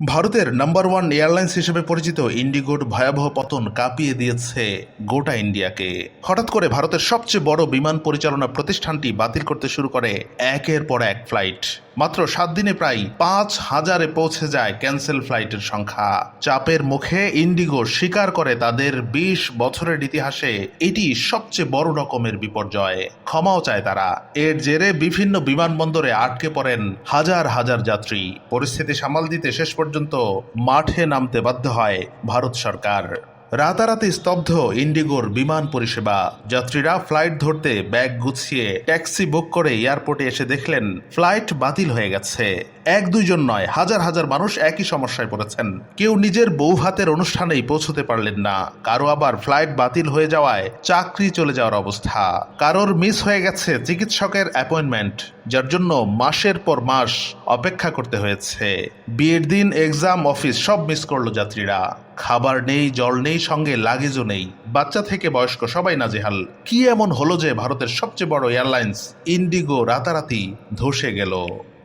ভারতের number one airlines হিসেবে পরিচিত ইন্ডিগোর ভয়াবহ পতন কাঁপিয়ে দিয়েছে গোটা ইন্ডিয়াকে। হঠাৎ করে ভারতের সবচেয়ে বড় বিমান পরিচালনা প্রতিষ্ঠানটি বাতিল করতে শুরু করে একের পর এক ফ্লাইট মাত্র সাত দিনে প্রায় পাঁচ হাজারে পৌঁছে যায় ক্যান্সেল ফ্লাইটের সংখ্যা। চাপের মুখে ইন্ডিগো স্বীকার করে তাদের বিশ বছরের ইতিহাসে এটি সবচেয়ে বড় রকমের বিপর্যয়। ক্ষমাও চায় তারা। এর জেরে বিভিন্ন বিমানবন্দরে আটকে পড়েন হাজার হাজার যাত্রী। পরিস্থিতি সামাল দিতে শেষ পর্যন্ত মাঠে নামতে বাধ্য হয় ভারত সরকার। রাতারাতি স্তব্ধ ইন্ডিগোর বিমান পরিষেবা। যাত্রীরা ফ্লাইট ধরতে ব্যাগ গুছিয়ে ট্যাক্সি বুক করে এয়ারপোর্টে এসে দেখলেন, ফ্লাইট বাতিল হয়ে গেছে। এক দুইজন নয়, হাজার হাজার মানুষ একই সমস্যায় পড়েছেন। কেউ নিজের বউ হাতের অনুষ্ঠানেই পৌঁছতে পারলেন না। কারও আবার ফ্লাইট বাতিল হয়ে যাওয়ায় চাকরি চলে যাওয়ার অবস্থা। কারোর মিস হয়ে গেছে চিকিৎসকের অ্যাপয়েন্টমেন্ট। যার জন্য মাসের পর মাস অপেক্ষা করতে হয়েছে। বিয়ের দিন এক্সাম অফিস সব মিস করল যাত্রীরা। খাবার নেই, জল নেই, সঙ্গে লাগেজও নেই। বাচ্চা থেকে বয়স্ক সবাই নাজেহাল। কি এমন হলো যে ভারতের সবচেয়ে বড় এয়ারলাইন্স ইন্ডিগো রাতারাতি ধসে গেল?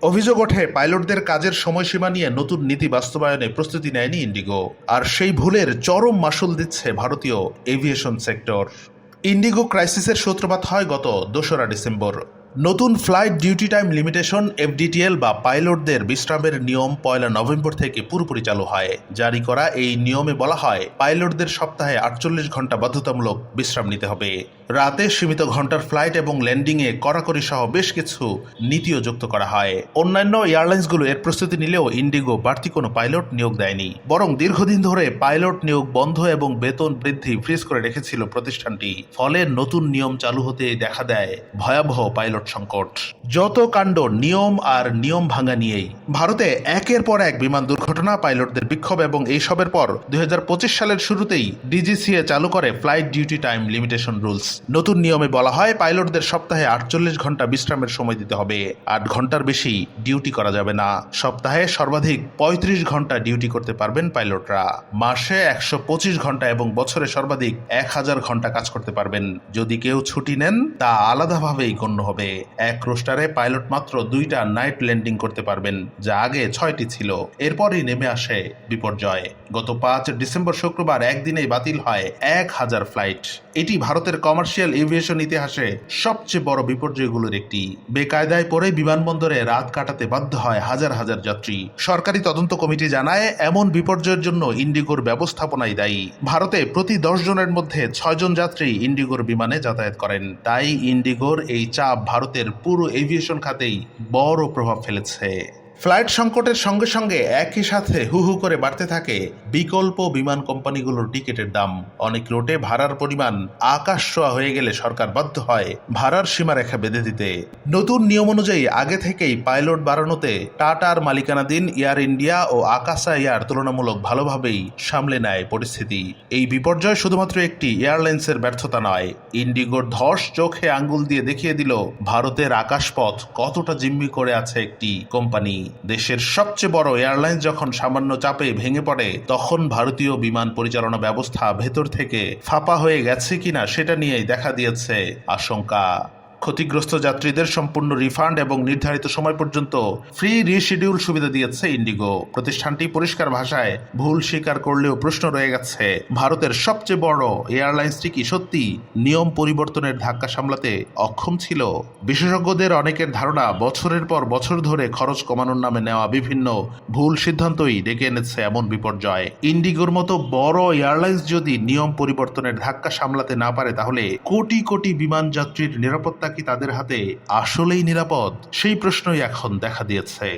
অভিযোগ ওঠে, পাইলটদের কাজের সময়সীমা নিয়ে নতুন নীতি বাস্তবায়নে প্রস্তুতি নেয়নি ইন্ডিগো আর সেই ভুলের চরম মাসুল দিচ্ছে ভারতীয় এভিয়েশন সেক্টর ইন্ডিগো ক্রাইসিসের সূত্রপাত হয় গত দোসরা ডিসেম্বর। নতুন flight duty time limitation, FDTL বা পাইলটদের বিশ্রামের নিয়ম পয়লা নভেম্বর থেকে পুরোপুরি চালু হয়। জারি করা এই নিয়মে বলা হয়, পাইলটদের সপ্তাহে আটচল্লিশ ঘণ্টা বাধ্যতামূলক বিশ্রাম নিতে হবে। রাতে সীমিত ঘণ্টার ফ্লাইট এবং ল্যান্ডিংয়ে কড়াকড়ি সহ বেশ কিছু নীতিও যুক্ত করা হয়। অন্যান্য এয়ারলাইন্সগুলো এর প্রস্তুতি নিলেও ইন্ডিগো বাড়তি কোনো পাইলট নিয়োগ দেয়নি। বরং দীর্ঘদিন ধরে পাইলট নিয়োগ বন্ধ এবং বেতন বৃদ্ধি ফ্রিজ করে রেখেছিল প্রতিষ্ঠানটি। ফলে নতুন নিয়ম চালু হতে দেখা দেয় ভয়াবহ পাইলট সংকট। যত কাণ্ড, নিয়ম আর নিয়ম ভাঙা নিয়েই ভারতে একের পর এক বিমান দুর্ঘটনা, পাইলটদের বিক্ষোভ এবং এইসবের পর দুই হাজার পঁচিশ সালের শুরুতেই ডিজিসিএ চালু করে flight duty time limitation rules. নতুন নিয়মে বলা হয়, পাইলটদের সপ্তাহে আটচল্লিশ ঘণ্টা বিশ্রামের সময় দিতে হবে। আট ঘণ্টার বেশি ডিউটি করা যাবে না। সপ্তাহে সর্বাধিক পঁয়ত্রিশ ঘণ্টা ডিউটি করতে পারবেন পাইলটরা। মাসে একশো পঁচিশ ঘণ্টা এবং বছরে সর্বাধিক এক হাজার ঘণ্টা কাজ করতে পারবেন। যদি কেউ ছুটি নেন, তা আলাদাভাবেই গণ্য হবে। এক রোস্টারে পাইলট মাত্র দুইটা নাইট ল্যান্ডিং করতে পারবেন, যা আগে ছয়টি ছিল। এরপরই নেমে আসে বিপর্যয়। গত পাঁচ ডিসেম্বর শুক্রবার একদিনেই বাতিল হয় এক হাজার ফ্লাইট। এটি ভারতের কমার্শিয়াল এভিয়েশন ইতিহাসে সবচেয়ে বড় বিপর্যয়গুলোর একটি। বেকায়দায় পড়ে বিমানবন্দরে রাত কাটাতে বাধ্য হয় হাজার হাজার যাত্রী। সরকারি তদন্ত কমিটি জানায়, এমন বিপর্যয়ের জন্য ইন্ডিগোর ব্যবস্থাপনাই দায়ী। ভারতে প্রতি দশ জনের মধ্যে ছয়জন যাত্রী ইন্ডিগোর বিমানে যাতায়াত করেন। তাই ইন্ডিগোর এই চাপ ভারতের পুরো এভিয়েশন খাতেই বড় প্রভাব ফেলেছে। ফ্লাইট সংকটের সঙ্গে সঙ্গে একই সাথে হু হু করে বাড়তে থাকে বিকল্প বিমান কোম্পানিগুলোর টিকিটের দাম। অনেক রুটে ভাড়ার পরিমাণ আকাশ ছোঁয়া হয়ে গেলে সরকার বাধ্য হয় ভাড়ার সীমারেখা বেঁধে দিতে। নতুন নিয়ম অনুযায়ী আগে থেকেই পাইলট বাড়ানোতে টাটার মালিকানাধীন এয়ার ইন্ডিয়া ও আকাশা এয়ার তুলনামূলক ভালোভাবেই সামলে নেয় পরিস্থিতি। এই বিপর্যয় শুধুমাত্র একটি এয়ারলাইন্সের ব্যর্থতা নয়, ইন্ডিগোর ধস চোখে আঙ্গুল দিয়ে দেখিয়ে দিল, ভারতের আকাশপথ কতটা জিম্মি করে আছে একটি কোম্পানি। দেশের সবচেয়ে বড় এয়ারলাইন্স যখন সামান্য চাপে ভেঙে পড়ে, তখন ভারতীয় বিমান পরিচালনা ব্যবস্থা ভেতর থেকে ফাঁপা হয়ে গেছে কিনা সেটা নিয়েই দেখা দিয়েছে আশঙ্কা। ক্ষতিগ্রস্ত যাত্রীদের সম্পূর্ণ রিফান্ড এবং নির্ধারিত সময় পর্যন্ত ফ্রি রিশিডিউল সুবিধা দিয়েছে ইন্ডিগো। প্রতিষ্ঠানটি পরিষ্কার ভাষায় ভুল স্বীকার করলেও প্রশ্ন রয়ে গেছে, ভারতের সবচেয়ে বড় এয়ারলাইন্সটি কি সত্যি? নিয়ম পরিবর্তনের ধাক্কা সামলাতে অক্ষম ছিল? বিশেষজ্ঞদের অনেকের ধারণা, বছরের পর বছর ধরে খরচ কমানোর নামে নেওয়া বিভিন্ন ভুল সিদ্ধান্তই ডেকে এনেছে এমন বিপর্যয়। ইন্ডিগোর মতো বড় এয়ারলাইন্স যদি নিয়ম পরিবর্তনের ধাক্কা সামলাতে না পারে, তাহলে কোটি কোটি বিমান যাত্রীর নিরাপত্তা কি তাদের হাতে আসলেই নিরাপদ? সেই প্রশ্নই এখন দেখা দিয়েছে।